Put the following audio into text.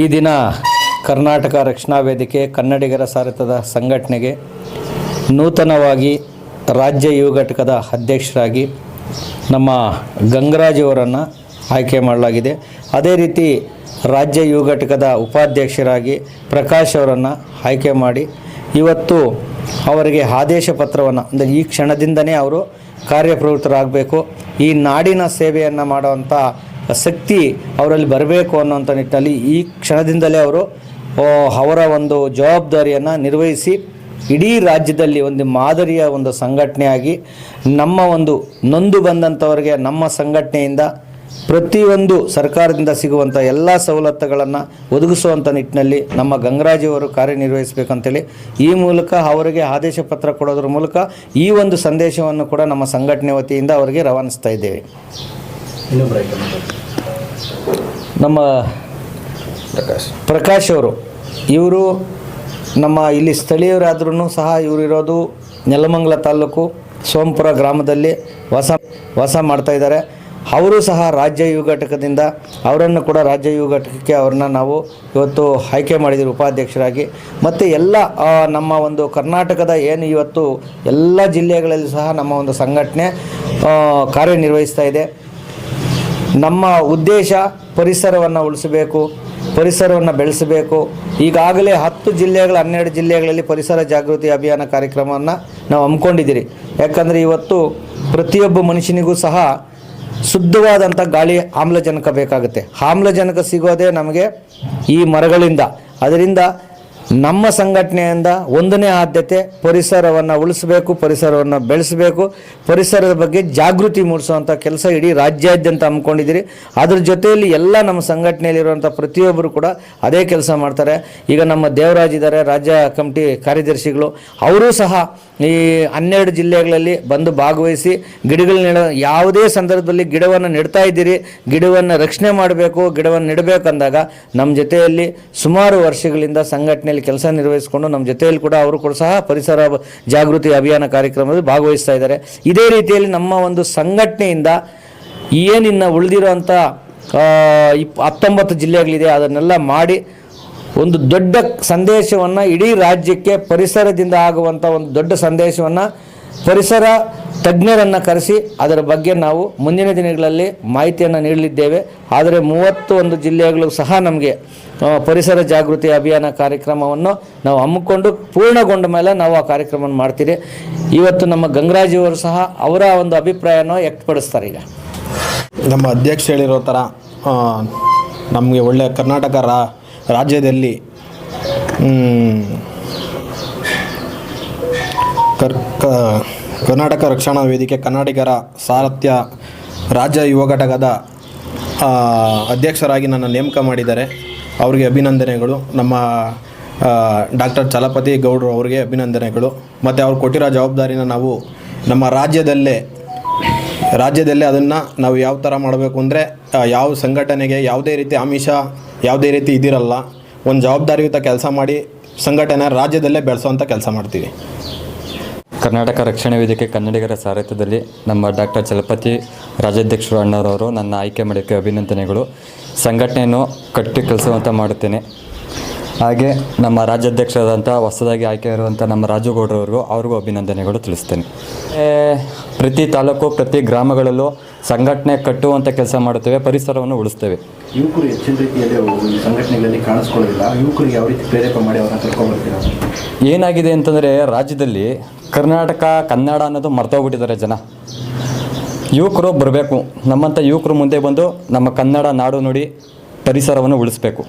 ಈ ದಿನ ಕರ್ನಾಟಕ ರಕ್ಷಣಾ ವೇದಿಕೆ ಕನ್ನಡಿಗರ ಸಾರಥದ ಸಂಘಟನೆಗೆ ನೂತನವಾಗಿ ರಾಜ್ಯ ಯುವ ಘಟಕದ ಅಧ್ಯಕ್ಷರಾಗಿ ನಮ್ಮ ಗಂಗರಾಜ್ ಅವರನ್ನು ಆಯ್ಕೆ ಮಾಡಲಾಗಿದೆ. ಅದೇ ರೀತಿ ರಾಜ್ಯ ಯುವ ಘಟಕದ ಉಪಾಧ್ಯಕ್ಷರಾಗಿ ಪ್ರಕಾಶ್ ಅವರನ್ನು ಆಯ್ಕೆ ಮಾಡಿ ಇವತ್ತು ಅವರಿಗೆ ಆದೇಶ ಪತ್ರವನ್ನು, ಅಂದರೆ ಈ ಕ್ಷಣದಿಂದನೇ ಅವರು ಕಾರ್ಯಪ್ರವೃತ್ತರಾಗಬೇಕು. ಈ ನಾಡಿನ ಸೇವೆಯನ್ನು ಮಾಡುವಂಥ ಶಕ್ತಿ ಅವರಲ್ಲಿ ಬರಬೇಕು ಅನ್ನೋಂಥ ನಿಟ್ಟಿನಲ್ಲಿ ಈ ಕ್ಷಣದಿಂದಲೇ ಅವರು ಅವರ ಒಂದು ಜವಾಬ್ದಾರಿಯನ್ನು ನಿರ್ವಹಿಸಿ ಇಡೀ ರಾಜ್ಯದಲ್ಲಿ ಒಂದು ಮಾದರಿಯ ಒಂದು ಸಂಘಟನೆಯಾಗಿ, ನಮ್ಮ ಒಂದು ನೊಂದು ಬಂದಂಥವರಿಗೆ ನಮ್ಮ ಸಂಘಟನೆಯಿಂದ ಪ್ರತಿಯೊಂದು ಸರ್ಕಾರದಿಂದ ಸಿಗುವಂಥ ಎಲ್ಲ ಸವಲತ್ತುಗಳನ್ನು ಒದಗಿಸುವಂಥ ನಿಟ್ಟಿನಲ್ಲಿ ನಮ್ಮ ಗಂಗರಾಜಿಯವರು ಕಾರ್ಯನಿರ್ವಹಿಸಬೇಕಂತೇಳಿ ಈ ಮೂಲಕ ಅವರಿಗೆ ಆದೇಶ ಪತ್ರ ಕೊಡೋದ್ರ ಮೂಲಕ ಈ ಒಂದು ಸಂದೇಶವನ್ನು ಕೂಡ ನಮ್ಮ ಸಂಘಟನೆ ವತಿಯಿಂದ ಅವರಿಗೆ ರವಾನಿಸ್ತಾ ಇದ್ದೇವೆ. ನಮ್ಮ ಪ್ರಕಾಶ್. ಪ್ರಕಾಶ್ ಅವರು ಇವರು ನಮ್ಮ ಇಲ್ಲಿ ಸ್ಥಳೀಯರಾದ್ರೂ ಸಹ ಇವರು ಇರೋದು ನೆಲಮಂಗಲ ತಾಲೂಕು ಸೋಮಪುರ ಗ್ರಾಮದಲ್ಲಿ ವಾಸ ವಾಸ ಮಾಡ್ತಾ ಇದ್ದಾರೆ. ಅವರು ಸಹ ರಾಜ್ಯ ಯುವ ಘಟಕದಿಂದ ಅವರನ್ನು ಕೂಡ ರಾಜ್ಯ ಯುವ ಘಟಕಕ್ಕೆ ಅವ್ರನ್ನ ನಾವು ಇವತ್ತು ಆಯ್ಕೆ ಮಾಡಿದ್ದೀವಿ ಉಪಾಧ್ಯಕ್ಷರಾಗಿ. ಮತ್ತು ಎಲ್ಲ ನಮ್ಮ ಒಂದು ಕರ್ನಾಟಕದ ಏನು ಇವತ್ತು ಎಲ್ಲ ಜಿಲ್ಲೆಗಳಲ್ಲಿ ಸಹ ನಮ್ಮ ಒಂದು ಸಂಘಟನೆ ಕಾರ್ಯನಿರ್ವಹಿಸ್ತಾ ಇದೆ. ನಮ್ಮ ಉದ್ದೇಶ ಪರಿಸರವನ್ನು ಉಳಿಸಬೇಕು, ಪರಿಸರವನ್ನು ಬೆಳೆಸಬೇಕು. ಈಗಾಗಲೇ ಹತ್ತು ಜಿಲ್ಲೆಗಳ, ಹನ್ನೆರಡು ಜಿಲ್ಲೆಗಳಲ್ಲಿ ಪರಿಸರ ಜಾಗೃತಿ ಅಭಿಯಾನ ಕಾರ್ಯಕ್ರಮವನ್ನು ನಾವು ಹಮ್ಮಿಕೊಂಡಿದ್ದೀರಿ. ಯಾಕಂದರೆ ಇವತ್ತು ಪ್ರತಿಯೊಬ್ಬ ಮನುಷ್ಯನಿಗೂ ಸಹ ಶುದ್ಧವಾದಂಥ ಗಾಳಿ ಆಮ್ಲಜನಕ ಬೇಕಾಗುತ್ತೆ. ಆಮ್ಲಜನಕ ಸಿಗೋದೇ ನಮಗೆ ಈ ಮರಗಳಿಂದ. ಅದರಿಂದ ನಮ್ಮ ಸಂಘಟನೆಯಿಂದ ಒಂದನೇ ಆದ್ಯತೆ ಪರಿಸರವನ್ನು ಉಳಿಸಬೇಕು, ಪರಿಸರವನ್ನು ಬೆಳೆಸಬೇಕು, ಪರಿಸರದ ಬಗ್ಗೆ ಜಾಗೃತಿ ಮೂಡಿಸುವಂಥ ಕೆಲಸ ಇಡೀ ರಾಜ್ಯಾದ್ಯಂತ ಹಮ್ಮಿಕೊಂಡಿದ್ದೀರಿ. ಅದ್ರ ಜೊತೆಯಲ್ಲಿ ಎಲ್ಲ ನಮ್ಮ ಸಂಘಟನೆಯಲ್ಲಿರುವಂಥ ಪ್ರತಿಯೊಬ್ಬರು ಕೂಡ ಅದೇ ಕೆಲಸ ಮಾಡ್ತಾರೆ. ಈಗ ನಮ್ಮ ದೇವರಾಜ್ ಇದ್ದಾರೆ, ರಾಜ್ಯ ಕಮಿಟಿ ಕಾರ್ಯದರ್ಶಿಗಳು. ಅವರೂ ಸಹ ಈ ಹನ್ನೆರಡು ಜಿಲ್ಲೆಗಳಲ್ಲಿ ಬಂದು ಭಾಗವಹಿಸಿ ಗಿಡಗಳು ನೆಡ, ಯಾವುದೇ ಸಂದರ್ಭದಲ್ಲಿ ಗಿಡವನ್ನು ನೆಡ್ತಾ ಇದ್ದೀರಿ, ಗಿಡವನ್ನು ರಕ್ಷಣೆ ಮಾಡಬೇಕು, ಗಿಡವನ್ನು ನೆಡಬೇಕಂದಾಗ ನಮ್ಮ ಜೊತೆಯಲ್ಲಿ ಸುಮಾರು ವರ್ಷಗಳಿಂದ ಸಂಘಟನೆಯಲ್ಲಿ ಕೆಲಸ ನಿರ್ವಹಿಸಿಕೊಂಡು ನಮ್ಮ ಜೊತೆಯಲ್ಲಿ ಕೂಡ ಅವರು ಕೂಡ ಸಹ ಪರಿಸರ ಜಾಗೃತಿ ಅಭಿಯಾನ ಕಾರ್ಯಕ್ರಮದಲ್ಲಿ ಭಾಗವಹಿಸ್ತಾ ಇದ್ದಾರೆ. ಇದೇ ರೀತಿಯಲ್ಲಿ ನಮ್ಮ ಒಂದು ಸಂಘಟನೆಯಿಂದ ಏನಿನ್ನು ಉಳಿದಿರುವಂಥ ಇಪ್, ಹತ್ತೊಂಬತ್ತು ಜಿಲ್ಲೆಗಳಿದೆ, ಅದನ್ನೆಲ್ಲ ಮಾಡಿ ಒಂದು ದೊಡ್ಡ ಸಂದೇಶವನ್ನು ಇಡೀ ರಾಜ್ಯಕ್ಕೆ ಪರಿಸರದಿಂದ ಆಗುವಂಥ ಒಂದು ದೊಡ್ಡ ಸಂದೇಶವನ್ನು ಪರಿಸರ ತಜ್ಞರನ್ನು ಕರೆಸಿ ಅದರ ಬಗ್ಗೆ ನಾವು ಮುಂದಿನ ದಿನಗಳಲ್ಲಿ ಮಾಹಿತಿಯನ್ನು ನೀಡಲಿದ್ದೇವೆ. ಆದರೆ ಮೂವತ್ತೊಂದು ಜಿಲ್ಲೆಗಳು ಸಹ ನಮಗೆ ಪರಿಸರ ಜಾಗೃತಿ ಅಭಿಯಾನ ಕಾರ್ಯಕ್ರಮವನ್ನು ನಾವು ಹಮ್ಮಿಕೊಂಡು ಪೂರ್ಣಗೊಂಡ ಮೇಲೆ ನಾವು ಆ ಕಾರ್ಯಕ್ರಮವನ್ನು ಮಾಡ್ತೀರಿ. ಇವತ್ತು ನಮ್ಮ ಗಂಗರಾಜಿಯವರು ಸಹ ಅವರ ಒಂದು ಅಭಿಪ್ರಾಯನ ವ್ಯಕ್ತಪಡಿಸ್ತಾರೆ ಈಗ. ನಮ್ಮ ಅಧ್ಯಕ್ಷ ಹೇಳಿರೋ ಥರ ನಮಗೆ ಒಳ್ಳೆಯ ಕರ್ನಾಟಕ ರಾಜ್ಯದಲ್ಲಿ ಮ್, ಕರ್ ಕ- ಕರ್ನಾಟಕ ರಕ್ಷಣಾ ವೇದಿಕೆ ಕನ್ನಡಿಗರ ಸಾರಥ್ಯ ರಾಜ್ಯ ಯುವ ಘಟಕದ ಅಧ್ಯಕ್ಷರಾಗಿ ನನ್ನ ನೇಮಕ ಮಾಡಿದ್ದಾರೆ. ಅವರಿಗೆ ಅಭಿನಂದನೆಗಳು. ನಮ್ಮ ಡಾಕ್ಟರ್ ಚಲಪತಿ ಗೌಡ್ರು ಅವರಿಗೆ ಅಭಿನಂದನೆಗಳು. ಮತ್ತು ಅವ್ರು ಕೊಟ್ಟಿರೋ ಜವಾಬ್ದಾರಿನ ನಾವು ನಮ್ಮ ರಾಜ್ಯದಲ್ಲೇ ರಾಜ್ಯದಲ್ಲೇ ಅದನ್ನು ನಾವು ಯಾವ ಥರ ಮಾಡಬೇಕು ಅಂದರೆ ಯಾವ ಸಂಘಟನೆಗೆ ಯಾವುದೇ ರೀತಿ ಆಮಿಷ ಯಾವುದೇ ರೀತಿ ಇದಿರಲ್ಲ. ಒಂದು ಜವಾಬ್ದಾರಿಯುತ ಕೆಲಸ ಮಾಡಿ ಸಂಘಟನೆ ರಾಜ್ಯದಲ್ಲೇ ಬೆಳೆಸೋವಂಥ ಕೆಲಸ ಮಾಡ್ತೀವಿ. ಕರ್ನಾಟಕ ರಕ್ಷಣಾ ವೇದಿಕೆ ಕನ್ನಡಿಗರ ಸಾರಥ್ಯದಲ್ಲಿ ನಮ್ಮ ಡಾಕ್ಟರ್ ಚಲಪತಿ ರಾಜ್ಯಾಧ್ಯಕ್ಷರು ಅಣ್ಣರವರು ನನ್ನ ಆಯ್ಕೆ ಮಾಡೋಕ್ಕೆ ಅಭಿನಂದನೆಗಳು. ಸಂಘಟನೆಯನ್ನು ಕಟ್ಟಿ ಕೆಲಸವಂತ ಮಾಡುತ್ತೇನೆ. ಹಾಗೆ ನಮ್ಮ ರಾಜ್ಯಾಧ್ಯಕ್ಷರಾದಂಥ ಹೊಸದಾಗಿ ಆಯ್ಕೆ ಇರುವಂಥ ನಮ್ಮ ರಾಜುಗೌಡರವ್ರಿಗೂ ಅವ್ರಿಗೂ ಅಭಿನಂದನೆಗಳು ತಿಳಿಸ್ತೇನೆ. ಪ್ರತಿ ತಾಲೂಕು ಪ್ರತಿ ಗ್ರಾಮಗಳಲ್ಲೂ ಸಂಘಟನೆ ಕಟ್ಟುವಂಥ ಕೆಲಸ ಮಾಡುತ್ತೇವೆ ಪರಿಸರವನ್ನು ಉಳಿಸ್ತೇವೆ. ಯುವಕರು ಹೆಚ್ಚಿನ ರೀತಿಯಲ್ಲಿ ಸಂಘಟನೆಗಳಲ್ಲಿ ಕಾಣಿಸ್ಕೊಳ್ಳೋದಿಲ್ಲ. ಯುವಕರಿಗೆ ಯಾವ ರೀತಿ ಪ್ರೇರೇಪ ಮಾಡಿ ಅವರನ್ನ ಕರ್ಕೊಂಡ್ಬರ್ತೀರ ಏನಾಗಿದೆ ಅಂತಂದರೆ ರಾಜ್ಯದಲ್ಲಿ ಕರ್ನಾಟಕ, ಕನ್ನಡ ಅನ್ನೋದು ಮರ್ತೋಗ್ಬಿಟ್ಟಿದ್ದಾರೆ ಜನ. ಯುವಕರು ಬರಬೇಕು. ನಮ್ಮಂಥ ಯುವಕರು ಮುಂದೆ ಬಂದು ನಮ್ಮ ಕನ್ನಡ ನಾಡು ನುಡಿ ಪರಿಸರವನ್ನು ಉಳಿಸ್ಬೇಕು.